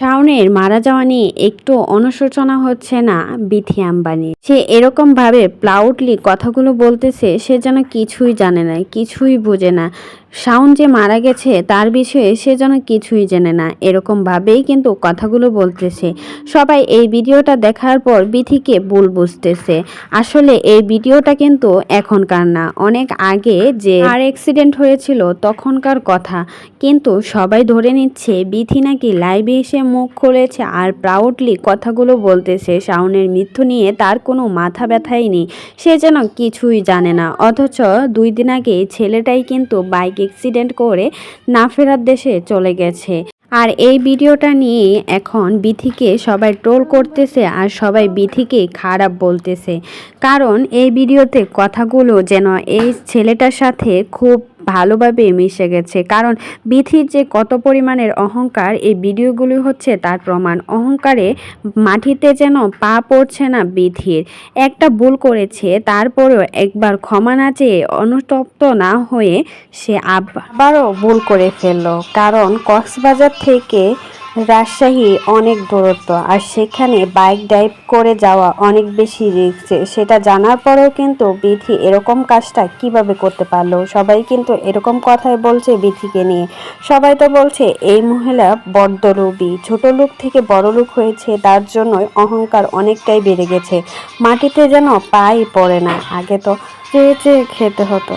শাওনের মারা যাওয়া নিয়ে একটু অনুশোচনা হচ্ছে না বিথি আম্বানি সে এরকম ভাবে প্লাউডলি কথাগুলো বলতেছে, সে যেন কিছুই জানে না, কিছুই বোঝে না। শাওন যে মারা গেছে, তার বিষয়ে সে যেন কিছুই জেনে না। এরকম ভাবেই কিন্তু কথাগুলো বলতেছে। সবাই এই ভিডিওটা দেখার পর বিথিকে ভুল বুঝতেছে। আসলে এই ভিডিওটা কিন্তু এখনকার না, অনেক আগে যে আর অ্যাক্সিডেন্ট হয়েছিল তখনকার কথা। কিন্তু সবাই ধরে নিচ্ছে বিথি নাকি লাইভে এসে মুখ খুলেছে আর প্রাউডলি কথাগুলো বলতেছে শাওনের মৃত্যু নিয়ে তার কোনো মাথা ব্যথাই নেই। সে যেন কিছুই জানে না। অথচ দুই দিন আগে ছেলেটাই কিন্তু বাইক অ্যাক্সিডেন্ট করে না ফেরার দেশে চলে গেছে। আর এই ভিডিওটা নিয়ে এখন বিথিকে সবাই ট্রোল করতেছে আর সবাই বিথিকে খারাপ বলতেছে। কারণ এই ভিডিওতে কথাগুলো যেন এই ছেলেটার সাথে খুব ভালোভাবে মিশে গেছে। কারণ বিথির যে কত পরিমাণের অহংকার, এই ভিডিওগুলি হচ্ছে তার প্রমাণ। অহংকারে মাটিতে যেন পা পড়ছে না বিথির একটা ভুল করেছে, তারপরেও একবার ক্ষমা না চেয়ে অনুতপ্ত না হয়ে সে আবারও ভুল করে ফেলল। কারণ কক্সবাজার থেকে রাজশাহী অনেক দূরত্ব, আর সেখানে বাইক ড্রাইভ করে যাওয়া অনেক বেশি রিস্ক। সেটা জানার পরেও কিন্তু বিথি এরকম কাজটা কীভাবে করতে পারল? সবাই কিন্তু এরকম কথাই বলছে বিথিকে নিয়ে। সবাই তো বলছে, এই মহিলা বড্ডলোভী ছোট লোক থেকে বড় লোক হয়েছে, তার জন্যই অহংকার অনেকটাই বেড়ে গেছে। মাটিতে যেন পাই পড়ে না। আগে তো চেয়ে চেয়ে খেতে হতো।